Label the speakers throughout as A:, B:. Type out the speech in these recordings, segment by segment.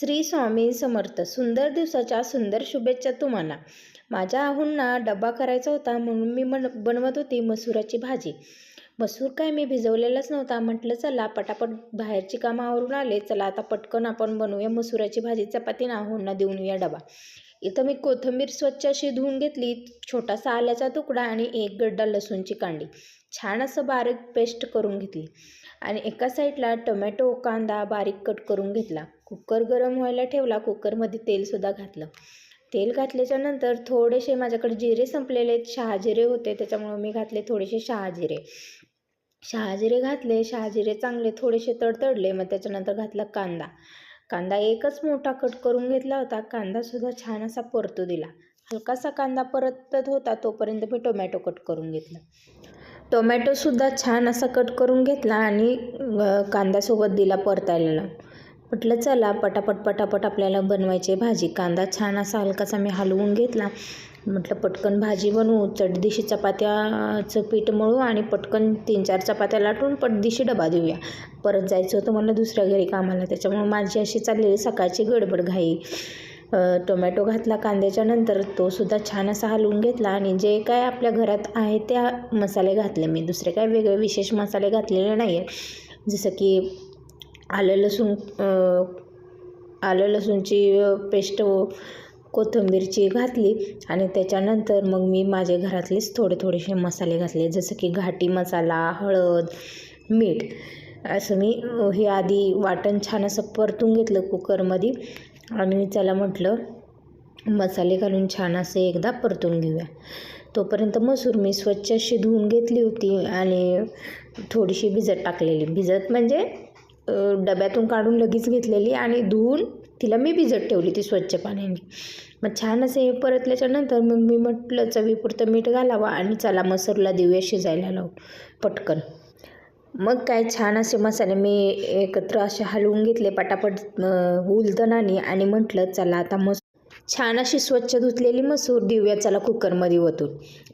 A: श्री स्वामी समर्थ. सुंदर दिवसाच्या सुंदर शुभेच्छा तुम्हाला. माझ्या आहुंना डबा करायचा होता म्हणून मी बन बनवत होती मसुराची भाजी. मसूर काय मी भिजवलेलाच नव्हता. म्हटलं चला पटापट बाहेरची कामं आवरून आले. चला आता पटकन आपण बनवूया मसुराची भाजी. चपाती ना देऊन येऊया डबा. इथं मी कोथिंबीर स्वच्छ अशी धुवून घेतली. छोटासा आल्याचा तुकडा आणि एक गड्डा लसूणची कांडी. छान असं बारीक पेस्ट करून घेतली. आणि एका साईडला टोमॅटो कांदा बारीक कट करून घेतला. कुकर गरम व्हायला ठेवला कुकरमध्ये तेलसुद्धा घातलं. तेल घातल्याच्या नंतर थोडेसे माझ्याकडे जिरे संपलेले आहेत. शहाजिरे होते त्याच्यामुळं मी घातले थोडेसे शहाजिरे शहाजिरे घातले शहाजिरे चांगले थोडेसे तडतडले मग त्याच्यानंतर घातला कांदा. कांदा एकच मोठा कट करून घेतला होता. कांदासुद्धा छान असा परतू दिला. हलकासा कांदा परतत होता तोपर्यंत मी टोमॅटो कट करून घेतला. टोमॅटोसुद्धा छान असा कट करून घेतला आणि कांद्यासोबत दिला परतायला लावून म्हटलं चला पटापट पटापट आपल्याला बनवायची भाजी. कांदा छान असा हलकासा मी हलवून घेतला. म्हटलं पटकन भाजी बनवू. चटदिशी चपात्याचं पीठ मळू आणि पटकन तीन चार चपात्या लाटून पटदिशी डबा देऊया. परत जायचं होतं मला दुसऱ्या घरी कामाला त्याच्यामुळं माझी अशी चाललेली सकाळची गडबड घाई. टोमॅटो घातला कांद्याच्या नंतर तो सुद्धा छान असा हलवून घेतला आणि जे काय आपल्या घरात आहे त्या मसाले घातले. मी दुसरे काय वेगळे विशेष मसाले घातलेले नाही आहे जसं की आलं लसूण आलं लसूणची पेस्ट कोथिंबीरची घातली आणि त्याच्यानंतर मग मी माझे घरातलेच थोडे थोडेसे मसाले घातले. जसं की घाटी मसाला हळद मीठ. असं मी हे आधी वाटण छान असं परतून घेतलं कुकरमध्ये आणि चला म्हटलं मसाले घालून छान असे एकदा परतून घेऊया. तोपर्यंत मसूर मी स्वच्छ अशी धुवून घेतली होती आणि थोडीशी भिजत टाकलेली. भिजत म्हणजे डब्यातून काढून लगेच घेतलेली आणि धुवून तिला मी भिजत ठेवली ती स्वच्छ पाण्याने. मग छान असे हे परतल्याच्यानंतर मग मी म्हटलं चवीपुरतं मीठ घालावं आणि चला मसूरला देऊया शिजायला लावून. पटकन. मग काय छान असे मसाले मी एकत्र असे हलवून घेतले पटापट उलतनाने आणि म्हटलं चला आता मस छान अशी स्वच्छ धुतलेली मसूर देऊया चला कुकरमध्ये ओतून.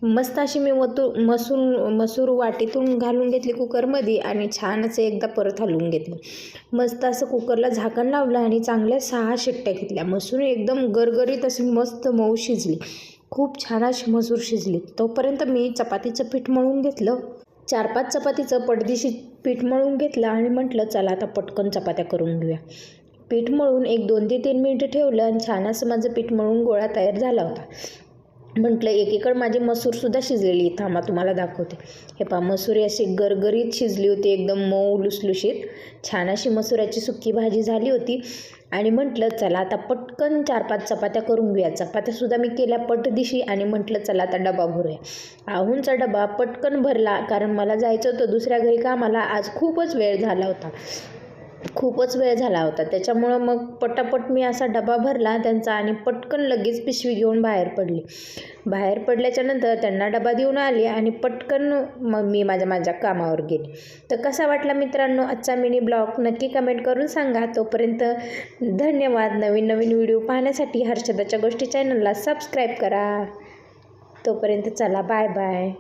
A: मस्त अशी मी ओतू मसूर मसूर वाटीतून घालून घेतली कुकरमध्ये आणि छान असं एकदा परत हलवून घेतलं. मस्त असं कुकरला झाकण लावलं आणि चांगल्या सहा शिट्ट्या घेतल्या. मसूर एकदम गरगरीत अशी मस्त मऊ शिजली. खूप छान अशी मसूर शिजली. तोपर्यंत मी चपातीचं पीठ मळून घेतलं. चार पाच चपातीचं पडदिशी पीठ मळून घेतलं आणि म्हटलं चला आता पटकन चपात्या करून घेऊया. पीठ मळून एक दोन ते तीन मिनटं ठेवलं आणि छान असं माझं पीठ मळून गोळा तयार झाला होता. म्हटलं एकीकडं माझी मसूरसुद्धा शिजलेली थांबा तुम्हाला दाखवते. हे पा मसूर अशी गरगरीत शिजली होती एकदम मऊ लुसलुशीत. छान अशी मसुराची सुक्की भाजी झाली होती. आणि म्हटलं चला आता पटकन चार पाच चपात्या करून घेऊया. चपात्यासुद्धा मी केल्या पट दिशी आणि म्हटलं चला आता डबा भरूया. आहूनचा डबा पटकन भरला कारण मला जायचं होतं दुसऱ्या घरी कामाला. आज खूपच वेळ झाला होता. खूपच वेळ झाला होता. त्याच्यामुळं मग पटापट मी असा डबा भरला त्यांचा आणि पटकन लगेच पिशवी घेऊन बाहेर पडली. बाहेर पडल्याच्यानंतर त्यांना डबा देऊन आले आणि पटकन मग मी माझ्या माझ्या कामावर गेले. तर कसा वाटला मित्रांनो आजचा मिनी ब्लॉग? नक्की कमेंट करून सांगा. तोपर्यंत धन्यवाद. नवीन नवीन व्हिडिओ पाहण्यासाठी हर्षदाच्या गोष्टी चॅनलला सबस्क्राईब करा. तोपर्यंत चला बाय बाय.